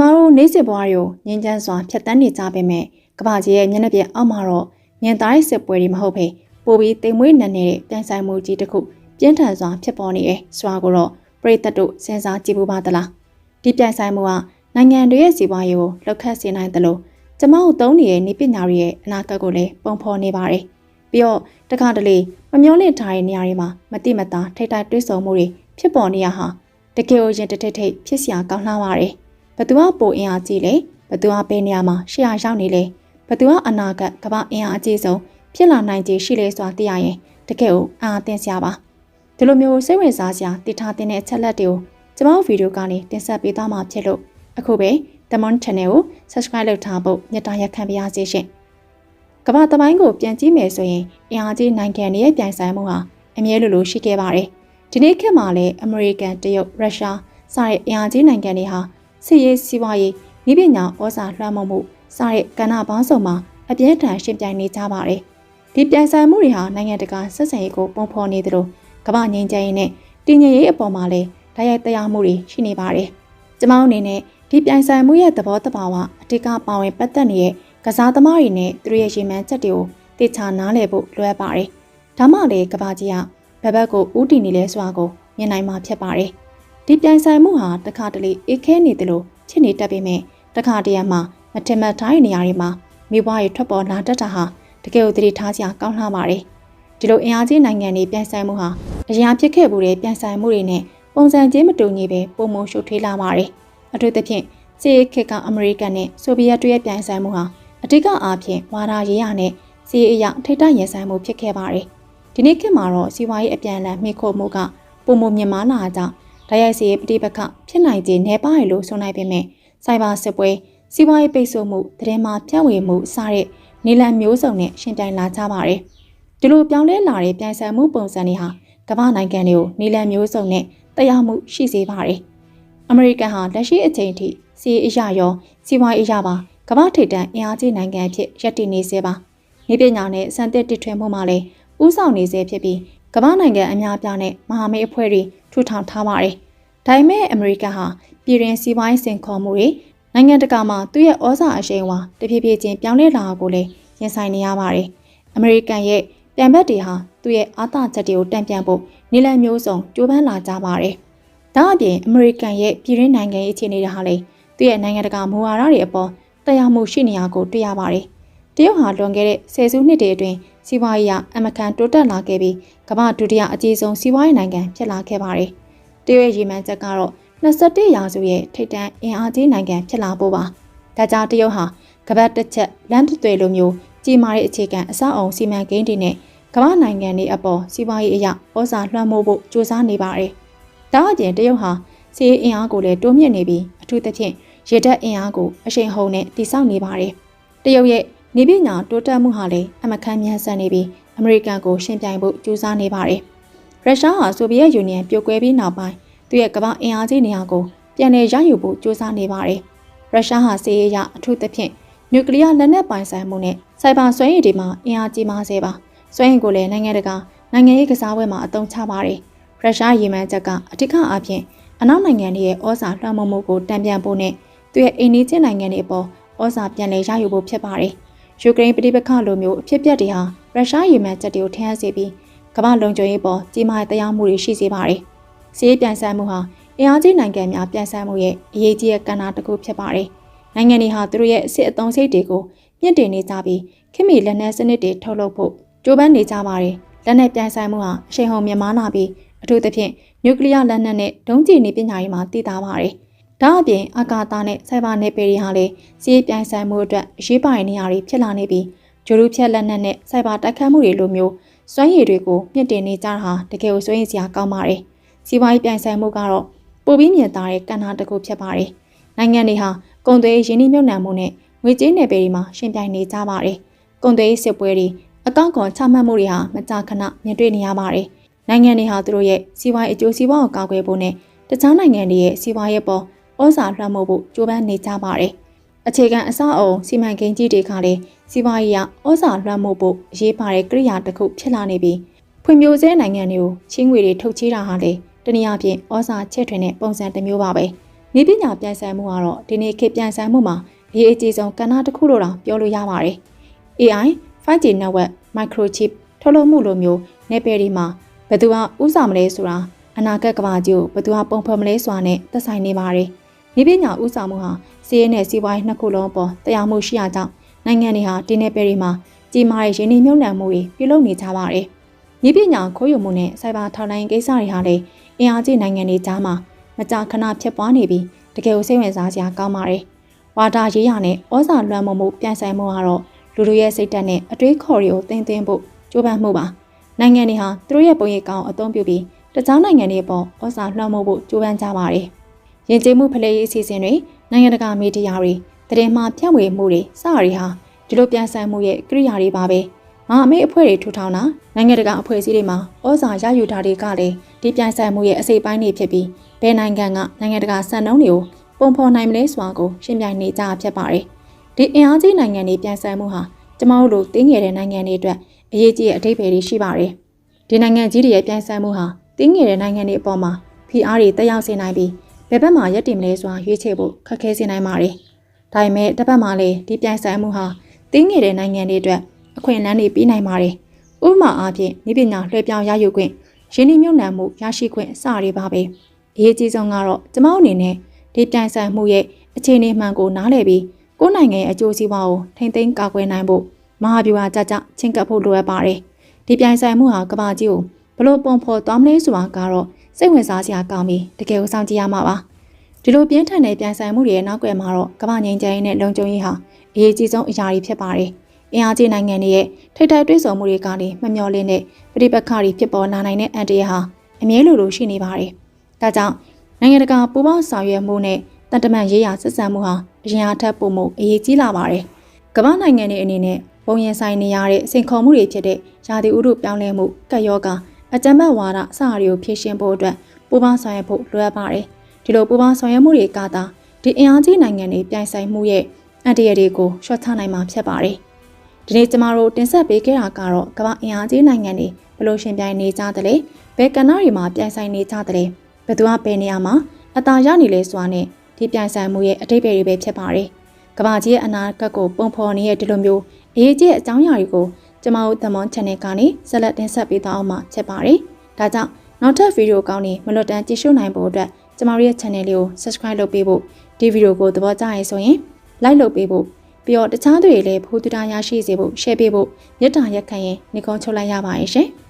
မတို့နေစစ်ဘွားတွေကိုငင်းချမ်းစွာဖျက်ဆီးနေကြပေမဲ့ကမ္ဘာကြီးရဲ့မျက်နှာပြင်အောက်မှာတော့မြင်သားတဲ့စစ်ပွဲတွေမဟုတ်ဘဲပိုပြီးတိမ်မွေးနက်နေတဲ့ပြန်ဆိုင်မှုကြီးတစ်ခုပြင်းထန်စွာဖြစ်ပေါ်နေတယ်ဆိုတာကိုတော့ပြည်သက်တို့စဉ်းစားကြည့်ဖို့ပါသလားဒီပြန်ဆိုင်မှုကနိုင်ငံတွေရဲ့စီးပွားရေးကိုလှုပ်ခတ်စေနိုင်တယ်လို့ကျမတို့သုံးနေတဲ့နေပညာတွေရဲ့အနာဂတ်ကိုလည်းပုံဖော်နေပါတယ်ပြီးတော့တခါတလေမမျောလင့်ထားတဲ့နေရာတွေမှာမတိမတာထိတ်တိုက်တွဲဆုံမှုတွေဖြစ်ပေါ်နေရဟာတကယ်ကိုရင်တထိတ်ထိတ်ဖြစ်စရာကောင်းလှပါတယ် ဘသူကပိုအင်အားကြီးလဲဘသူကဘယ်နေရာမှာရှေ့ရောက်နေလဲဘသူကအနာဂတ်ကမ္ဘာအင်အားအကြီးဆုံးဖြစ်လာနိုင်ခြေရှိလေစွာသိရရင်တကယ်ကိုအားသင့်စရာပါဒီလိုမျိုးစိတ်ဝင်စားစရာတည်ထားတဲ့အချက်လက်တွေကိုကျွန်မတို့ဗီဒီယိုကနေတင်ဆက်ပေးသွားမှာဖြစ်လို့အခုပဲ The Mon Channel ကို Subscribe လုပ်ထားဖို့မြတ်တာရက်ခံပါရစေရှင်ကမ္ဘာတပိုင်းကိုပြန်ကြည့်မယ်ဆိုရင်အင်အားကြီးနိုင်ငံတွေရဲ့ပြိုင်ဆိုင်မှုဟာအမြဲလိုလိုရှိခဲ့ပါတယ်ဒီနေ့ခေတ်မှာလည်းအမေရိကန်တရုတ်ရုရှားစတဲ့အင်အားကြီးနိုင်ငံတွေဟာ စစ်ရေးစီးပွားရေးဤပညာဩဇာလွှမ်းမိုးမှုစတဲ့ကဏ္ဍပေါင်းစုံမှာအပြင်းထန်ရှင်ပြိုင်နေကြပါတယ်။ဒီပြိုင်ဆိုင်မှုတွေဟာနိုင်ငံတကာဆက်ဆံရေးကိုပုံဖော်နေသလိုကမ္ဘာငြိမ်းချမ်းရေးနဲ့တည်ငြိမ်ရေးအပေါ်မှာလည်းတိုက်ရိုက်တရားမှုတွေရှိနေပါတယ်။ကျွန်မအနေနဲ့ဒီပြိုင်ဆိုင်မှုရဲ့သဘောတဘာဝအတိတ်ကပါဝင်ပတ်သက်နေတဲ့ကစားသမားတွေနဲ့သူတို့ရဲ့ရေမှန်းချက်တွေကိုတေချာနားလည်ဖို့လွယ်ပါတယ်။ဒါမှလည်းကဘာကြီးကဘက်ဘက်ကိုဥတီနေလဲဆိုတာကိုမြင်နိုင်မှာဖြစ်ပါတယ်။ ဒီပြိုင်ဆိုင်မှုဟာတခါတလေအေးခဲနေတယ်လို့ဖြစ်နေတတ်ပေမဲ့တခါတရံမှာမထင်မှတ်ထားတဲ့နေရာတွေမှာမိဘရဲ့ထွက်ပေါ်လာတတ်တာဟာတကယ်ကိုသတိထားစရာကောင်းလှပါတယ်။ဒီလိုအင်အားကြီးနိုင်ငံတွေပြန်ဆိုင်မှုဟာအရာဖြစ်ခဲ့မှုတွေပြန်ဆိုင်မှုတွေနဲ့ပုံစံချင်းမတူညီပဲပုံမရှုပ်ထွေးလာပါတယ်။အထူးသဖြင့်စစ်ရေးခေတ်ကအမေရိကန်နဲ့ဆိုဗီယက်တို့ရဲ့ပြန်ဆိုင်မှုဟာအဓိကအားဖြင့်ဝါဒရေးရနဲ့စီးအရာထိတ်တရင်ဆိုင်မှုဖြစ်ခဲ့ပါတယ်။ဒီနေ့ခေတ်မှာတော့စီးပွားရေးအပြန်အလှန်မိခိုမှုကပုံမမြင်မာလာကြောင့် ဓာတ်ရိုက်စီရေးပဋိပက္ခဖြစ်နိုင်ခြင်းနေပါရလို့ဆိုနိုင်ပေမဲ့စိုက်ဘာစစ်ပွဲစီးပွားရေးပိတ်ဆို့မှုတရင်မှာပြန့်ဝေမှုစတဲ့နေလန်မျိုးစုံနဲ့ရှင်ပြိုင်လာကြပါတယ်။ဒီလိုပြောင်းလဲလာတဲ့ပြိုင်ဆိုင်မှုပုံစံတွေဟာကမ္ဘာနိုင်ငံတွေကိုနေလန်မျိုးစုံနဲ့တရားမှုရှိစေပါတယ်။အမေရိကန်ဟာလက်ရှိအချိန်ထိစီးအရာရောစီးပွားရေးအရာပါကမ္ဘာထိပ်တန်းအင်အားကြီးနိုင်ငံအဖြစ်ရပ်တည်နေစေပါ။နေပညာနဲ့စံသစ်တည်ထွင်မှုမှာလည်းဥဆောင်နေစေဖြစ်ပြီး ကမ္ဘာနိုင်ငံအများပြားနဲ့မဟာမိတ်အဖွဲ့တွေထူထောင်ထားပါတယ်။ဒါပေမဲ့အမေရိကန်ဟာပြည်တွင်းစီးပွားရေးစင်ခေါ်မှုတွေနိုင်ငံတကာမှာသူ့ရဲ့ဩဇာအရှိန်အဝါတဖြည်းဖြည်းချင်းပြောင်းလဲလာတာကိုလည်းရင်ဆိုင်နေရပါတယ်။အမေရိကန်ရဲ့ပြန်ဘက်တွေဟာသူ့ရဲ့အာသချက်တွေကိုတံပြန်ဖို့နေလန်မျိုးစုံကြိုးပမ်းလာကြပါတယ်။ဒါအပြင်အမေရိကန်ရဲ့ပြည်တွင်းနိုင်ငံရေးအခြေအနေတွေဟာလည်းသူ့ရဲ့နိုင်ငံတကာမူဝါဒတွေအပေါ်တရားမှုရှိနေရကိုတွေ့ရပါတယ်။တရုတ်ဟာလွန်ခဲ့တဲ့ဆယ်စုနှစ်တွေအတွင်း စီးပွားရေးအမကန်တိုးတက်လာခဲ့ပြီးကမ္ဘာဒုတိယအကြီးဆုံးစီးပွားရေးနိုင်ငံဖြစ်လာခဲ့ပါတယ်။တရုတ်ရဲ့ရည်မှန်းချက်ကတော့21ရာစုရဲ့ထိပ်တန်းအင်အားကြီးနိုင်ငံဖြစ်လာဖို့ပါ။ဒါကြောင့်တရုတ်ဟာကပတ်တစ်ချက်လမ်းတွေလိုမျိုးကြီးမားတဲ့အခြေခံအဆောက်အုံစီမံကိန်းတွေနဲ့ကမ္ဘာနိုင်ငံတွေအပေါ်စီးပွားရေးအရာဩဇာလွှမ်းမိုးဖို့ကြိုးစားနေပါတယ်။ဒါအပြင်တရုတ်ဟာစီးအင်အားကိုလည်းတိုးမြင့်နေပြီးအထူးသဖြင့်ရေတပ်အင်အားကိုအရှိန်ဟုန်နဲ့တိစောက်နေပါတယ်။တရုတ်ရဲ့ နေပညာတိုးတက်မှုဟာလည်းအမခန့်မြန်ဆန်နေပြီးအမေရိကန်ကိုရှင်းပြိုင်ဖို့ကြိုးစားနေပါတယ်။ရုရှားဟာဆိုဗီယက်ယူနီယံပြိုကွဲပြီးနောက်ပိုင်းသူ့ရဲ့ကမ္ဘာအင်အားကြီးနေရာကိုပြန်လည်ရယူဖို့ကြိုးစားနေပါတယ်။ရုရှားဟာစစ်ရေးအရအထူးသဖြင့်နျူကလ িয়ার လက်နက်ပိုင်ဆိုင်မှုနဲ့စိုက်ဘာစွမ်းရည်တွေမှာအင်အားကြီးမားစေပါ။စွမ်းရည်ကိုလည်းနိုင်ငံတကာနိုင်ငံရေးကစားပွဲမှာအသုံးချပါတယ်။ရုရှားရေမှန်းချက်ကအထူးအဖြင့်အနောက်နိုင်ငံတွေရဲ့ဩဇာလွှမ်းမိုးမှုကိုတံပြန်ဖို့နဲ့သူရဲ့အိန္ဒိချင်းနိုင်ငံတွေအပေါ်ဩဇာပြန်လည်ရယူဖို့ဖြစ်ပါတယ်။ ယူကရိန်းပြည်ပခလိုမျိုးအဖြစ်အပျက်တွေဟာရုရှားရေမှန်းချက်တွေကိုထင်ဟပ်စေပြီးကမ္ဘာလုံခြုံရေးပေါ်ကြီးမားတဲ့တရားမှုတွေရှိစေပါတယ်။စီးပြန်ဆိုင်မှုဟာအင်အားကြီးနိုင်ငံများပြန်ဆိုင်မှုရဲ့အရေးကြီးတဲ့ကဏ္ဍတစ်ခုဖြစ်ပါတယ်။နိုင်ငံတွေဟာသူတို့ရဲ့အစ်အသုံးစိတ်တွေကိုမြင့်တင်နေကြပြီးခင်မီလက်နက်စနစ်တွေထုတ်လုပ်ဖို့ကြိုးပမ်းနေကြပါတယ်။လက်နက်ပြန်ဆိုင်မှုဟာအရှိန်ဟုန်မြင့်မားလာပြီးအထူးသဖြင့်နျူကလ িয়ার လက်နက်နဲ့ဒုံးကျည်နည်းပညာရေးမှာတည်တာပါတယ်။ ဒါအပြင်အာကာသနဲ့စိုက်ဘာနယ်ပယ်တွေဟာလည်းစီးပြန်ဆိုင်မှုအတွက်အရေးပါတဲ့နေရာတွေဖြစ်လာနေပြီးဂျိုလူဖြက်လက်နက်နဲ့စိုက်ဘာတိုက်ခတ်မှုတွေလိုမျိုးစွမ်းရည်တွေကိုမြင့်တင်နေကြတာဟာတကယ်ကိုစိုးရိမ်စရာကောင်းပါတယ်။စီးပွားရေးပြန်ဆိုင်မှုကတော့ပိုပြီးမြင်သာတဲ့ကဏ္ဍတစ်ခုဖြစ်ပါတယ်။နိုင်ငံတွေဟာကုန်သွယ်ရင်းနှီးမြှုပ်နှံမှုနဲ့ငွေကြေးနယ်ပယ်တွေမှာရှင်ပြိုင်နေကြပါတယ်။ကုန်သွယ်စစ်ပွဲတွေအကောင့်ကွန်ချမှတ်မှုတွေဟာမကြာခဏမြင်တွေ့နေရပါတယ်။နိုင်ငံတွေဟာသူတို့ရဲ့စီးပွားရေးအကျိုးစီးပွားကိုကာကွယ်ဖို့နဲ့တခြားနိုင်ငံတွေရဲ့စီးပွားရေးပေါ် ဩဇာလွှမ်းမိုးဖို့ကြိုးပမ်းနေကြပါတယ်။အခြေခံအဆောက်အအုံစီမံကိန်းကြီးတွေကလည်းစီးပွားရေးအဩဇာလွှမ်းမိုးဖို့အရေးပါတဲ့ကိရိယာတစ်ခုဖြစ်လာနေပြီးဖွံ့ဖြိုးဆဲနိုင်ငံတွေကိုချင်းငွေတွေထုတ်ချေးတာဟာလည်းတနည်းအားဖြင့်ဩဇာချက်ထွင်တဲ့ပုံစံတစ်မျိုးပါပဲမိပညာပြန်ဆိုင်မှုကတော့ဒီနေ့ခေတ်ပြန်ဆိုင်မှုမှာအရေးအကြီးဆုံးကဏ္ဍတစ်ခုလို့တောင်ပြောလို့ရပါတယ်။ AI, 5G network, microchip ထုတ်လုပ်မှုလိုမျိုးနယ်ပယ်ဒီမှာဘယ်သူကဥစားမလဲဆိုတာအနာဂတ်ကမ္ဘာကြီးကိုဘယ်သူကပုံဖော်မလဲဆိုတာနဲ့သက်ဆိုင်နေပါတယ်။ မိပညာဥစားမှုဟာစီးရဲနဲ့စီးပွားရေးနှစ်ခုလုံးပေါ်တရားမှုရှိရကြောင်းနိုင်ငံတွေဟာဒီနယ်ပယ်ဒီမှာကြီးမားတဲ့ရင်းနှီးမြှုပ်နှံမှုတွေပြုလုပ်နေကြပါတယ်။မိပညာခိုးယူမှုနဲ့စိုက်ဘာထောက်လိုင်းကိစ္စတွေဟာလည်းအင်အားကြီးနိုင်ငံတွေကြားမှာမကြာခဏဖြစ်ပွားနေပြီးတကယ်ကိုစိတ်ဝင်စားစရာကောင်းပါတယ်။ဝါတာရေးရနဲ့ဩဇာလွှမ်းမိုးမှုပြန်ဆိုင်မှုကတော့လူလူရဲ့စိတ်ဓာတ်နဲ့အတွေးခေါ်တွေကိုတင်သွင်းဖို့ကြိုးပမ်းမှုပါ။နိုင်ငံတွေဟာသူတို့ရဲ့ပုံရိပ်ကောင်းအသုံးပြုပြီးတခြားနိုင်ငံတွေပေါ်ဩဇာလွှမ်းမိုးဖို့ကြိုးပမ်းကြပါတယ်။ ယဉ်ကျေးမှုဖလှယ်ရေးအစီအစဉ်တွေနိုင်ငံတကာမီဒီယာတွေတရင်မှဖြန့်ဝေမှုတွေစရီဟာဒီလိုပြန်ဆိုင်မှုရဲ့ကိရိယာတွေပါပဲ။မဟာမိတ်အဖွဲ့တွေထူထောင်တာနိုင်ငံတကာအဖွဲ့အစည်းတွေမှာဩဇာရယူတာတွေကလည်းဒီပြန်ဆိုင်မှုရဲ့အစိပ်ပိုင်းတွေဖြစ်ပြီးဘယ်နိုင်ငံကနိုင်ငံတကာစံနှုန်းတွေကိုပုံဖော်နိုင်မလဲဆိုတာကိုရှင်းပြနေကြဖြစ်ပါတယ်။ဒီအင်အားကြီးနိုင်ငံတွေပြန်ဆိုင်မှုဟာကျမတို့လိုတင်းငယ်တဲ့နိုင်ငံတွေအတွက်အရေးကြီးတဲ့အထိပ္ပယ်တွေရှိပါတယ်။ဒီနိုင်ငံကြီးတွေရဲ့ပြန်ဆိုင်မှုဟာတင်းငယ်တဲ့နိုင်ငံတွေအပေါ်မှာဖိအားတွေတက်ရောက်စေနိုင်ပြီး ဘယ်ဘက်မှရက်တည်မလဲဆိုတာရွေးချယ်ဖို့ခက်ခဲစေနိုင်ပါတယ်။ဒါပေမဲ့တစ်ဖက်မှာလည်းဒီပြန်ဆိုင်မှုဟာတင်းငယ်တဲ့နိုင်ငံတွေအတွက်အခွင့်အလမ်းတွေပေးနိုင်ပါတယ်။ဥပမာအားဖြင့်ဤပညာလွှဲပြောင်းရယူခွင့်ရင်းနှီးမြှုပ်နှံမှုရရှိခွင့်အစတွေပါပဲ။အရေးကြီးဆုံးကတော့ကျမတို့အနေနဲ့ဒီပြန်ဆိုင်မှုရဲ့အခြေအနေမှန်ကိုနားလည်ပြီးကိုယ်နိုင်ငံရဲ့အကျိုးစီးပွားကိုထိမ့်သိမ်းကာကွယ်နိုင်ဖို့မဟာဗျူဟာကြကြချင်းကပ်ဖို့လိုအပ်ပါတယ်။ဒီပြန်ဆိုင်မှုဟာကမ္ဘာကြီးကိုဘလို့ပုံဖော်သွားမလဲဆိုတာကတော့ စိတ်ဝင်စားစရာကောင်းပြီးတကယ်ကိုစောင့်ကြည့်ရမှာပါ။ဒီလိုပြင်းထန်တဲ့ပြန်ဆိုင်မှုတွေရဲ့နောက်ွယ်မှာတော့ကမ္ဘာငြိမ်းချမ်းရေးနဲ့လုံခြုံရေးဟာအရေးကြီးဆုံးအရာတွေဖြစ်ပါတယ်။အင်အားကြီးနိုင်ငံတွေရဲ့ထိပ်တိုက်တွဲဆောင်မှုတွေကလည်းမမျှော်လင့်တဲ့ပြိပက္ခတွေဖြစ်ပေါ်လာနိုင်တဲ့အန်တရာဟာအမြဲလိုလိုရှိနေပါတယ်။ဒါကြောင့်နိုင်ငံတကာပူးပေါင်းဆောင်ရွက်မှုနဲ့တန်တမန်ရေးရာဆက်ဆံမှုဟာအရင်အထက်ပုံမှုအရေးကြီးလာပါတယ်။ကမ္ဘာနိုင်ငံတွေအနေနဲ့ပုံရင်ဆိုင်နေရတဲ့စိန်ခေါ်မှုတွေဖြစ်တဲ့ရာသီဥတုပြောင်းလဲမှုကပ်ရောဂါ အကြမ်းဖက်ဝါဒအစအရီကိုဖြေရှင်းဖို့အတွက်ပူးပေါင်းဆောင်ရွက်ဖို့လိုအပ်ပါတယ်။ဒီလိုပူးပေါင်းဆောင်ရွက်မှုတွေကသာဒီအင်အားကြီးနိုင်ငံတွေပြိုင်ဆိုင်မှုရဲ့အန်တရတွေကိုရှော့ချနိုင်မှာဖြစ်ပါတယ်။ဒီနေ့ကျမတို့တင်ဆက်ပေးခဲ့တာကတော့ကမ္ဘာအင်အားကြီးနိုင်ငံတွေဘယ်လိုရှင်ပြိုင်နေကြသလဲဘယ်ကဏ္ဍတွေမှာပြိုင်ဆိုင်နေကြသလဲဘယ်သူကဘယ်နေရာမှာအသာရနေလဲဆိုတာနဲ့ဒီပြိုင်ဆိုင်မှုရဲ့အတိတ်တွေပဲဖြစ်ပါတယ်။ကမ္ဘာကြီးရဲ့အနာဂတ်ကိုပုံဖော်နေတဲ့ဒီလိုမျိုးအရေးကြီးတဲ့အကြောင်းအရာတွေကို ကျမတို့သမွန် channel ကနေဆက်လက်တင်ဆက်ပေးသွားအောင်မှာဖြစ်ပါတယ်။ဒါကြောင့်နောက်ထပ်ဗီဒီယိုကောင်းတွေမလွတ်တမ်းကြည့်ရှုနိုင်ဖို့အတွက်ကျမတို့ရဲ့ channel လေးကို subscribe လုပ်ပေးဖို့ဒီဗီဒီယိုကိုသဘောကျရင်ဆိုရင် like လုပ်ပေးဖို့ပြီးတော့တခြားသူတွေလည်းဖိုးတူတာရရှိစေဖို့ share ပေးဖို့မြတ်တာရက်ခံရင်နှိကုံးချုပ်လိုက်ရပါရဲ့ရှင်။